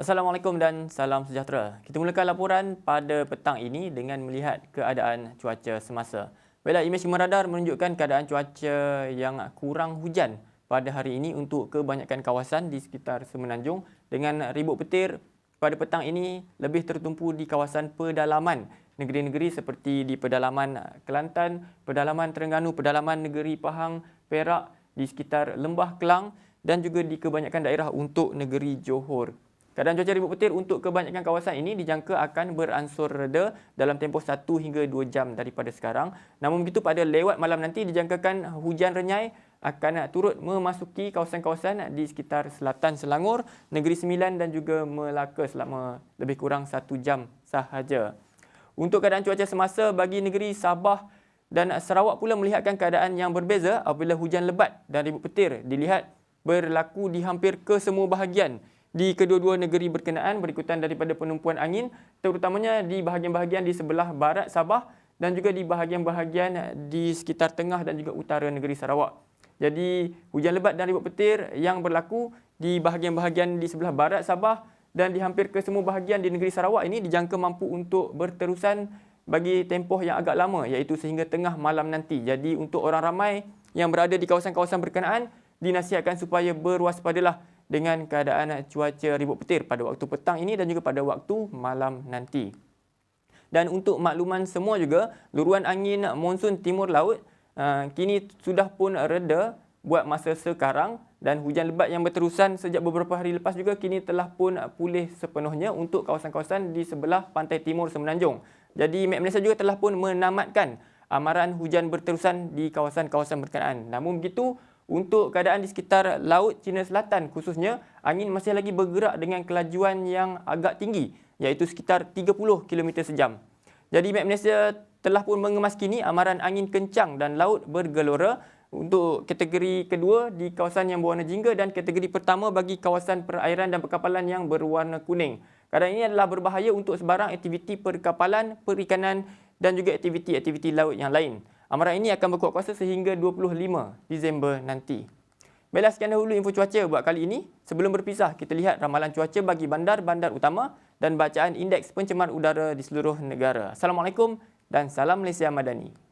Assalamualaikum dan salam sejahtera. Kita mulakan laporan pada petang ini dengan melihat keadaan cuaca semasa. Baiklah, imej radar menunjukkan keadaan cuaca yang kurang hujan pada hari ini untuk kebanyakan kawasan di sekitar Semenanjung dengan ribut petir pada petang ini lebih tertumpu di kawasan pedalaman negeri-negeri seperti di pedalaman Kelantan, pedalaman Terengganu, pedalaman negeri Pahang, Perak, di sekitar Lembah Kelang dan juga di kebanyakan daerah untuk negeri Johor. Keadaan cuaca ribut petir untuk kebanyakan kawasan ini dijangka akan beransur reda dalam tempoh 1 hingga 2 jam daripada sekarang. Namun begitu pada lewat malam nanti dijangkakan hujan renyai akan turut memasuki kawasan-kawasan di sekitar selatan Selangor, Negeri Sembilan dan juga Melaka selama lebih kurang 1 jam sahaja. Untuk keadaan cuaca semasa bagi negeri Sabah dan Sarawak pula melihatkan keadaan yang berbeza apabila hujan lebat dan ribut petir dilihat berlaku di hampir ke semua bahagian di kedua-dua negeri berkenaan berikutan daripada penumpuan angin terutamanya di bahagian-bahagian di sebelah barat Sabah dan juga di bahagian-bahagian di sekitar tengah dan juga utara negeri Sarawak. Jadi hujan lebat dan ribut petir yang berlaku di bahagian-bahagian di sebelah barat Sabah dan di hampir ke semua bahagian di negeri Sarawak ini dijangka mampu untuk berterusan bagi tempoh yang agak lama iaitu sehingga tengah malam nanti. Jadi untuk orang ramai yang berada di kawasan-kawasan berkenaan dinasihatkan supaya berwaspadalah dengan keadaan cuaca ribut petir pada waktu petang ini dan juga pada waktu malam nanti. Dan untuk makluman semua juga, luruan angin monsun timur laut uh, kini sudah pun reda buat masa sekarang dan hujan lebat yang berterusan sejak beberapa hari lepas juga kini telah pun pulih sepenuhnya untuk kawasan-kawasan di sebelah pantai timur Semenanjung. Jadi Met Malaysia juga telah pun menamatkan amaran hujan berterusan di kawasan-kawasan berkenaan. Namun begitu, untuk keadaan di sekitar Laut Cina Selatan khususnya, angin masih lagi bergerak dengan kelajuan yang agak tinggi iaitu sekitar 30 km sejam. Jadi Met Malaysia telah pun mengemaskini amaran angin kencang dan laut bergelora untuk kategori kedua di kawasan yang berwarna jingga dan kategori pertama bagi kawasan perairan dan perkapalan yang berwarna kuning. Keadaan ini adalah berbahaya untuk sebarang aktiviti perkapalan, perikanan dan juga aktiviti-aktiviti laut yang lain. Amaran ini akan berkuat kuasa sehingga 25 Disember nanti. Baiklah sekian dahulu info cuaca buat kali ini. Sebelum berpisah, kita lihat ramalan cuaca bagi bandar-bandar utama dan bacaan indeks pencemaran udara di seluruh negara. Assalamualaikum dan salam Malaysia Madani.